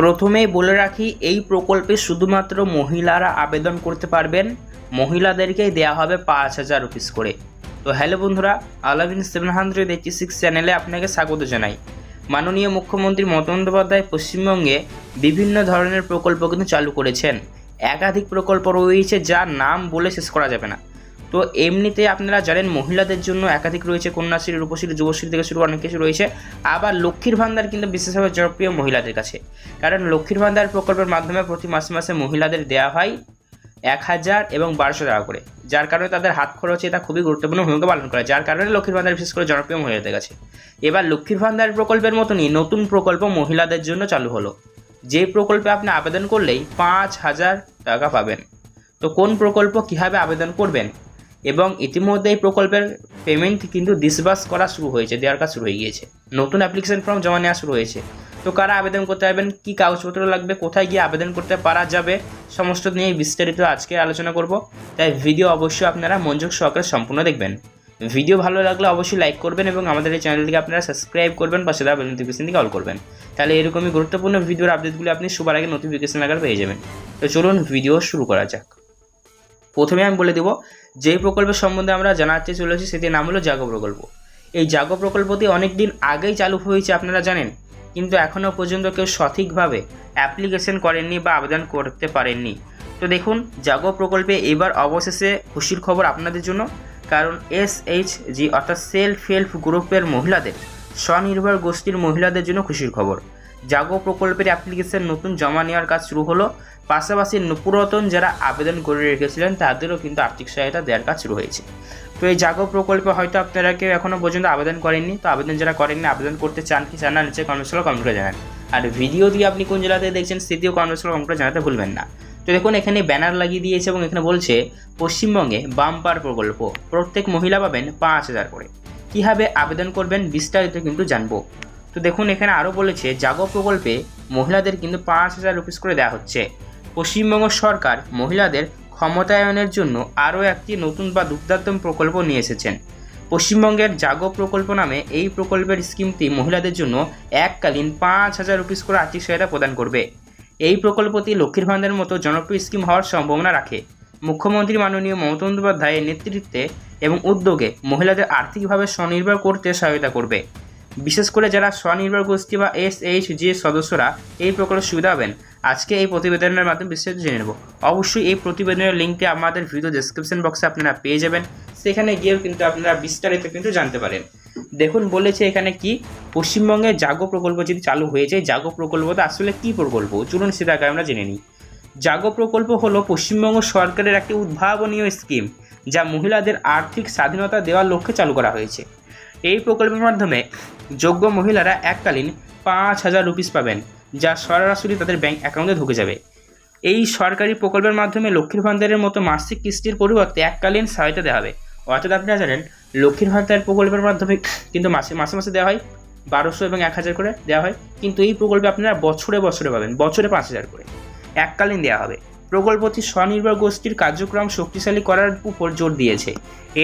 প্রথমেই বলে রাখি, এই প্রকল্পে শুধুমাত্র মহিলারা আবেদন করতে পারবেন। মহিলাদেরকেই দেওয়া হবে পাঁচ হাজার রুপিস করে। তো হ্যালো বন্ধুরা আলাভিন সেভেন হান্ড্রেড এইটি সিক্স চ্যানেলে আপনাকে স্বাগত জানাই। মাননীয় মুখ্যমন্ত্রী মমতা বন্দ্যোপাধ্যায় পশ্চিমবঙ্গে বিভিন্ন ধরনের প্রকল্প কিন্তু চালু করেছেন। একাধিক প্রকল্প রয়েছে যার নাম বলে শেষ করা যাবে না। তো এমনিতে আপনারা জানেন মহিলাদের জন্য একাধিক রয়েছে, কন্যাশ্রী, রূপশ্রী, যুবশ্রী থেকে শুরু, অনেক কিছু রয়েছে। আবার লক্ষ্মীর ভান্ডার কিন্তু বিশেষভাবে জনপ্রিয় মহিলাদের কাছে। কারণ লক্ষ্মীর ভান্ডার প্রকল্পের মাধ্যমে প্রতি মাসে মাসে মহিলাদের দেওয়া হয় এক হাজার এবং বারোশো টাকা করে। যার কারণে তাদের হাত খরচে এটা খুবই গুরুত্বপূর্ণ ভূমিকা পালন করে। যার কারণে লক্ষ্মীর ভান্ডার বিশেষ করে জনপ্রিয় মহিলাদের কাছে। এবার লক্ষ্মীর ভান্ডার প্রকল্পের মতনই নতুন প্রকল্প মহিলাদের জন্য চালু হলো। যে প্রকল্পে আপনি আবেদন করলেই পাঁচ হাজার টাকা পাবেন। তো কোন প্রকল্প কীভাবে আবেদন করবেন? এবং ইতিমধ্যে এই প্রকল্পের পেমেন্ট কিন্তু ডিসবার্স করা শুরু হয়েছে, দেওয়ার কাজ শুরু হয়ে গিয়েছে। নতুন অ্যাপ্লিকেশন ফর্ম জমা নেওয়া শুরু হয়েছে। তো কারা আবেদন করতে পারবেন? কী কাগজপত্র লাগবে? কোথায় গিয়ে আবেদন করতে পারা যাবে? সমস্ত নিয়ে বিস্তারিত আজকে আলোচনা করব। তাই ভিডিও অবশ্যই আপনারা মনোযোগ সহকারে সম্পূর্ণ দেখবেন। ভিডিও ভালো লাগলে অবশ্যই লাইক করবেন এবং আমাদের এই চ্যানেলটিকে আপনারা সাবস্ক্রাইব করবেন, পাশে দেওয়া নোটিফিকেশন দিকে অল করবেন। তাহলে এরকমই গুরুত্বপূর্ণ ভিডিওর আপডেটগুলো আপনি সবার আগে নোটিফিকেশন আকার পেয়ে যাবেন। তো চলুন ভিডিও শুরু করা যাক। প্রথমে আমি বলে দেব যে প্রকল্পের সম্বন্ধে আমরা জানাতে চলেছি সেটির নাম হলো জাগো প্রকল্প। এই জাগো প্রকল্পটি অনেক দিন আগেই চালু হয়েছে আপনারা জানেন, কিন্তু এখনও পর্যন্ত কেউ সঠিকভাবে অ্যাপ্লিকেশন করেননি বা আবেদন করতে পারেননি। তো দেখুন, জাগো প্রকল্পে এবার অবশেষে খুশির খবর আপনাদের জন্য, কারণ এস এইচ জি অর্থাৎ সেলফ হেল্প গ্রুপের মহিলাদের, স্বনির্ভর গোষ্ঠীর মহিলাদের জন্য খুশির খবর। জাগো প্রকল্পের অ্যাপ্লিকেশন নতুন জমা নেওয়ার কাজ শুরু হলো। পাশাপাশি পুরাতন যারা আবেদন করে রেখেছিলেন, তাদেরও কিন্তু আর্থিক সহায়তা দেওয়ার কাজ শুরু হয়েছে। তো এই জাগো প্রকল্পে হয়তো আপনারা কেউ এখনও পর্যন্ত আবেদন করেননি, তো আবেদন যারা করেননি, আবেদন করতে চান কি চান না নিচে কমেন্টসগুলো কমেন্ট জানান। আর ভিডিও দিয়ে আপনি কোন জেলাতে দেখছেন সেটিও কমেন্টসগুলো কমেন্ট জানাতে ভুলবেন না। তো দেখুন, এখানে ব্যানার লাগিয়ে দিয়েছে এবং এখানে বলছে, পশ্চিমবঙ্গে বাম্পার প্রকল্প, প্রত্যেক মহিলা পাবেন পাঁচ হাজার করে। কীভাবে আবেদন করবেন বিস্তারিত কিন্তু জানব। তো দেখুন, এখানে আরও বলেছে, জাগো প্রকল্পে মহিলাদের কিন্তু পাঁচ হাজার রুপিস করে দেওয়া হচ্ছে। পশ্চিমবঙ্গ সরকার মহিলাদের ক্ষমতায়নের জন্য আরও একটি নতুন বা দুর্দান্তম প্রকল্প নিয়ে এসেছেন। পশ্চিমবঙ্গের জাগো প্রকল্প নামে এই প্রকল্পের স্কিমটি মহিলাদের জন্য এককালীন পাঁচ হাজার রুপিস করে আর্থিক সহায়তা প্রদান করবে। এই প্রকল্পটি লক্ষ্মীর ভান্ডারের মতো জনপ্রিয় স্কিম হওয়ার সম্ভাবনা রাখে। মুখ্যমন্ত্রী মাননীয় মমতা বন্দ্যোপাধ্যায়ের নেতৃত্বে এবং উদ্যোগে মহিলাদের আর্থিকভাবে স্বনির্ভর করতে সহায়তা করবে। বিশেষ করে যারা স্বনির্ভর গোষ্ঠী বা এস এইচ জি সদস্যরা এই প্রকল্পের সুবিধা পাবেন। আজকে এই প্রতিবেদনের মাধ্যমে বিস্তারিত জেনে নেব। অবশ্যই এই প্রতিবেদনের লিঙ্কটি আমাদের ভিডিও ডেসক্রিপশন বক্সে আপনারা পেয়ে যাবেন। সেখানে গিয়েও কিন্তু আপনারা বিস্তারিত কিন্তু জানতে পারেন। দেখুন, বলেছে এখানে কি? পশ্চিমবঙ্গে জাগো প্রকল্প যদি চালু হয়েছে জাগো প্রকল্পটা আসলে কি প্রকল্প? চলুন সেটা আগে আমরা জেনে নিই। জাগো প্রকল্প হলো পশ্চিমবঙ্গ সরকারের একটি উদ্ভাবনীয় স্কিম যা মহিলাদের আর্থিক স্বাধীনতা দেওয়ার লক্ষ্যে চালু করা হয়েছে। এই প্রকল্পের মাধ্যমে যোগ্য মহিলারা এককালীন পাঁচ হাজার রুপিস পাবেন, যা সরাসরি তাদের ব্যাংক অ্যাকাউন্টে ঢুকে যাবে। এই সরকারি প্রকল্পের মাধ্যমে লক্ষ্মীর ভান্ডারের মতো মাসিক কিস্তির পরিবর্তে এককালীন সহায়তা দেওয়া হবে। অর্থাৎ আপনারা জানেন, লক্ষ্মীর ভান্ডার প্রকল্পের মাধ্যমে কিন্তু মাসে মাসে মাসে দেওয়া হয়, বারোশো এবং এক হাজার করে দেওয়া হয়। কিন্তু এই প্রকল্পে আপনারা বছরে বছরে পাবেন, বছরে পাঁচ হাজার করে। এককালীন দেওয়া হবে। প্রকল্পটি স্বনির্ভর গোষ্ঠীর কার্যক্রম শক্তিশালী করার উপর জোর দিয়েছে।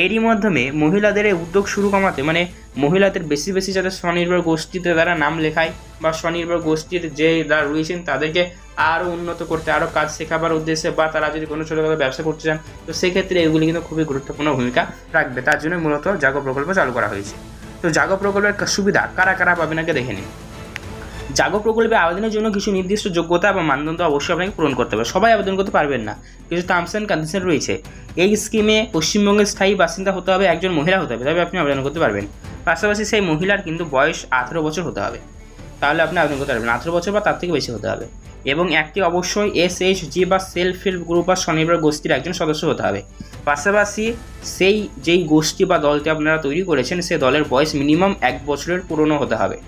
এরই মাধ্যমে মহিলাদের উদ্যোগ শুরু কমাতে মানে মহিলাদের বেশি বেশি যারা স্বনির্ভর গোষ্ঠীতে তারা নাম লেখায় বা স্বনির্ভর গোষ্ঠীর যে যারা রয়েছেন তাদেরকে আরও উন্নত করতে আরও কাজ শেখাবার উদ্দেশ্যে বা তারা যদি কোনো ছোটোখাটো ব্যবসা করতে চান, তো সেক্ষেত্রে এগুলি কিন্তু খুবই গুরুত্বপূর্ণ ভূমিকা রাখবে। তার জন্য মূলত জাগো প্রকল্প চালু করা হয়েছে। তো জাগো প্রকল্পের সুবিধা কারা কারা পাবেন আগে দেখে নিন। জাগো প্রকল্পে আবেদনের জন্য কিছু নির্দিষ্ট যোগ্যতা বা মানদণ্ড অবশ্যই আপনাকে পূরণ করতে হবে। সবাই আবেদন করতে পারবেন না। কিছু টার্মস অ্যান্ড কন্ডিশন রয়েছে। এই স্কিমে পশ্চিমবঙ্গের স্থায়ী বাসিন্দা হতে হবে, একজন মহিলা হতে হবে, তবে আপনি আবেদন করতে পারবেন। পাশাপাশি সেই মহিলার কিন্তু বয়স আঠেরো বছর হতে হবে। তাহলে আপনি আবেদন করতে পারবেন। আঠেরো বছর বা তার থেকে বেশি হতে হবে। এবং একটি অবশ্যই এস এইচ জি বা সেলফ হেল্প গ্রুপ বা স্বনির্ভর গোষ্ঠীর একজন সদস্য হতে হবে। পাশাপাশি সেই, যেই গোষ্ঠী বা দলটি আপনারা তৈরি করেছেন সেই দলের বয়স মিনিমাম এক বছরের পুরনো হতে হবে।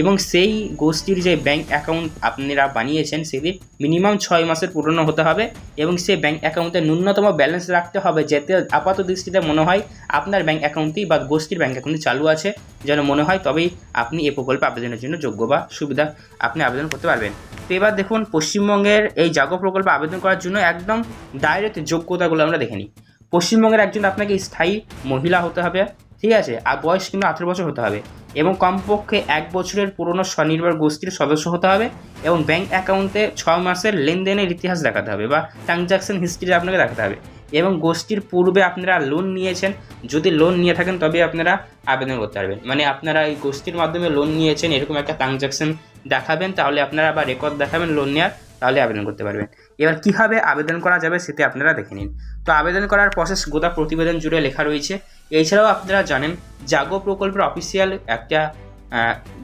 এবং সেই গোষ্ঠীর যে ব্যাঙ্ক অ্যাকাউন্ট আপনারা বানিয়েছেন, সেটি মিনিমাম ছয় মাসের পুরনো হতে হবে এবং সেই ব্যাঙ্ক অ্যাকাউন্টে ন্যূনতম ব্যালেন্স রাখতে হবে, যাতে আপাত দৃষ্টিতে মনে হয় আপনার ব্যাঙ্ক অ্যাকাউন্টটি বা গোষ্ঠীর ব্যাঙ্ক অ্যাকাউন্টটি চালু আছে। যেন মনে হয় তবেই আপনি এই প্রকল্পে আবেদনের জন্য যোগ্য বা সুবিধা আপনি আবেদন করতে পারবেন। তো এবার দেখুন, পশ্চিমবঙ্গের এই জাগো প্রকল্পে আবেদন করার জন্য একদম ডাইরেক্ট যোগ্যতাগুলো আমরা দেখে নিই। পশ্চিমবঙ্গের একজন আপনাকে স্থায়ী মহিলা হতে হবে। ঠিক আছে, আর বয়স কিন্তু আঠেরো বছর হতে হবে। এবং কমপক্ষে এক বছরের পুরনো স্বনির্ভর গোষ্ঠীর সদস্য হতে হবে এবং ব্যাংক অ্যাকাউন্টে ছ মাসের লেনদেনের ইতিহাস দেখাতে হবে বা ট্রানজাকশন হিস্ট্রি আপনাকে দেখাতে হবে। এবং গোষ্ঠীর পূর্বে আপনারা লোন নিয়েছেন, যদি লোন নিয়ে থাকেন তবে আপনারা আবেদন করতে পারবেন। মানে আপনারা এই গোষ্ঠীর মাধ্যমে লোন নিয়েছেন, এরকম একটা ট্রানজাকশন দেখাবেন, তাহলে আপনারা আবার রেকর্ড দেখাবেন লোন নেওয়ার, তাহলে আবেদন করতে পারবেন। এবার কীভাবে আবেদন করা যাবে সেটি আপনারা দেখে নিন। তো আবেদন করার প্রসেস গোটা প্রতিবেদন জুড়ে লেখা রয়েছে। এছাড়াও আপনারা জানেন, জাগো প্রকল্পের অফিসিয়াল একটা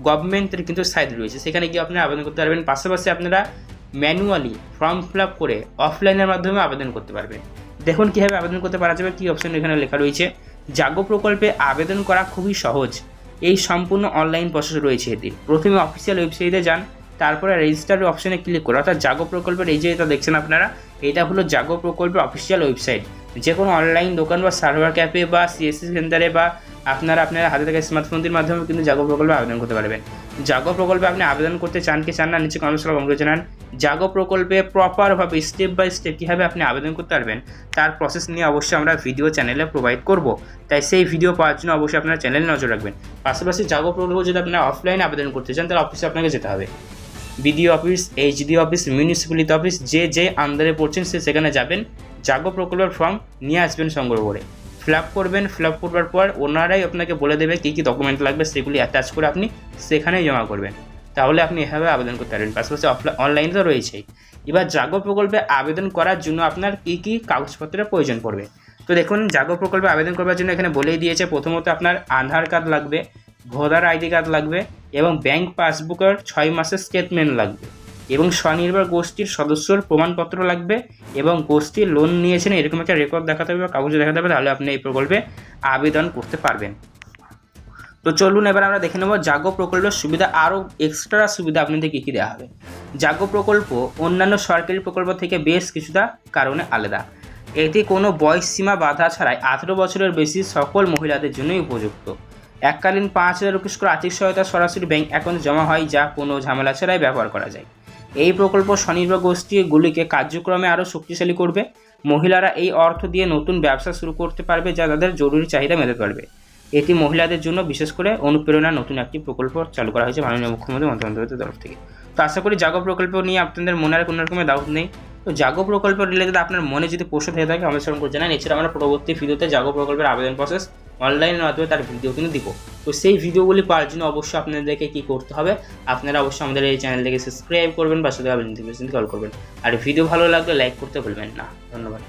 গভর্নমেন্টের কিন্তু সাইট রয়েছে। সেখানে গিয়ে আপনারা আবেদন করতে পারবেন। পাশাপাশি আপনারা ম্যানুয়ালি ফর্ম ফিল আপ করে অফলাইনের মাধ্যমে আবেদন করতে পারবেন। দেখুন কীভাবে আবেদন করতে পারা যাবে। কী অপশন এখানে লেখা রয়েছে? জাগো প্রকল্পে আবেদন করা খুবই সহজ। এই সম্পূর্ণ অনলাইন প্রসেস রয়েছে এটি প্রথমে অফিসিয়াল ওয়েবসাইটে যান। তারপরে রেজিস্টার অপশনে ক্লিক করে। অর্থাৎ জাগো প্রকল্পের এই যে এটা দেখছেন আপনারা, এটা হলো জাগো প্রকল্পের অফিসিয়াল ওয়েবসাইট যে কোনো অনলাইন দোকান বা সার্ভার ক্যাফে বা সিএসসি সেন্টারে বা আপনারা আপনারা হাতে থাকা স্মার্টফোনটির মাধ্যমে কিন্তু জাগো প্রকল্পে আবেদন করতে পারবেন। জাগো প্রকল্পে আপনি আবেদন করতে চান কি চান না নিচে কমেন্ট করে জানান। জাগো প্রকল্পে প্রপারভাবে স্টেপ বাই স্টেপ কীভাবে আপনি আবেদন করতে পারবেন, তার প্রসেস নিয়ে অবশ্যই আমরা ভিডিও চ্যানেলে প্রোভাইড করব। তাই সেই ভিডিও পাওয়ার জন্য অবশ্যই আপনারা চ্যানেলে নজর রাখবেন। পাশাপাশি জাগো প্রকল্প যদি আপনারা অফলাইনে আবেদন করতে চান, তাহলে অফিসে আপনাকে যেতে হবে। BDO office HD office, municipality office, যে যে আন্দারে পড়ছেন সে সেখানে যাবেন। জাগো প্রকল্পের ফর্ম নিয়ে আসবেন সংগ্রহ করে। ফিল আপ করবেন ফিল আপ করবার পর ওনারাই আপনাকে বলে দেবে কী কী ডকুমেন্ট লাগবে, সেগুলি অ্যাটাচ করে আপনি সেখানেই জমা করবেন। তাহলে আপনি এভাবে আবেদন করতে পারবেন। পাশাপাশি অনলাইনে তো রয়েছেই। এবার জাগো প্রকল্পে আবেদন করার জন্য আপনার কী কী কাগজপত্রের প্রয়োজন পড়বে? তো দেখুন, জাগো প্রকল্পে আবেদন করবার জন্য এখানে বলেই দিয়েছে, প্রথমত আপনার আধার কার্ড লাগবে ভোটার আইডি কার্ড লাগবে এবং ব্যাংক পাসবুকের ছয় মাসের স্টেটমেন্ট লাগবে এবং স্বনির্ভর গোষ্ঠীর সদস্যর প্রমাণপত্র লাগবে এবং গোষ্ঠীর লোন নিয়েছেন, এরকম একটা রেকর্ড দেখাতে হবে বা কাগজে দেখাতে হবে, তাহলে আপনি এই প্রকল্পে আবেদন করতে পারবেন। তো চলুন এবার আমরা দেখে নেব জাগো প্রকল্পের সুবিধা, আরও এক্সট্রা সুবিধা আপনাদের কী কী দেওয়া হবে। জাগো প্রকল্প অন্যান্য সরকারি প্রকল্প থেকে বেশ কিছুটা কারণে আলাদা। এটি কোনো বয়স সীমা বাধা ছাড়াই আঠেরো বছরের বেশি সকল মহিলাদের জন্যই উপযুক্ত। এককালীন পাঁচ হাজার রুপিস করে আর্থিক সহায়তা সরাসরি ব্যাংক অ্যাকাউন্টে জমা হয়, যা কোনো ঝামেলা ছাড়াই ব্যবহার করা যায়। এই প্রকল্প স্বনির্ভর গোষ্ঠীগুলিকে কার্যক্রমে আরও শক্তিশালী করবে। মহিলারা এই অর্থ দিয়ে নতুন ব্যবসা শুরু করতে পারবে, যা তাদের জরুরি চাহিদা মেটাতে পারবে। এটি মহিলাদের জন্য বিশেষ করে অনুপ্রেরণা নতুন একটি প্রকল্প চালু করা হয়েছে মাননীয় মুখ্যমন্ত্রী বন্দ্যোপাধ্যায়ের তরফ থেকে। তো আশা করি জাগো প্রকল্প নিয়ে আপনাদের মনে আর কোনো রকমের ডাউট নেই। তো জাগো প্রকল্প রিলেটেড আপনার মনে যদি প্রশ্ন থেকে থাকে, আমাদের করে জানান। এছাড়া আমরা পরবর্তী ভিডিওতে জাগো প্রকল্পের আবেদন প্রসেস অনলাইনের মাধ্যমে তার ভিডিও কিন্তু দিব। তো সেই ভিডিওগুলি পাওয়ার জন্য অবশ্যই আপনাদেরকে কি করতে হবে, আপনারা অবশ্যই আমাদের এই চ্যানেলটিকে সাবস্ক্রাইব করবেন বা সাথে কল করবেন। আর ভিডিও ভালো লাগলে লাইক করতে ভুলবেন না। ধন্যবাদ।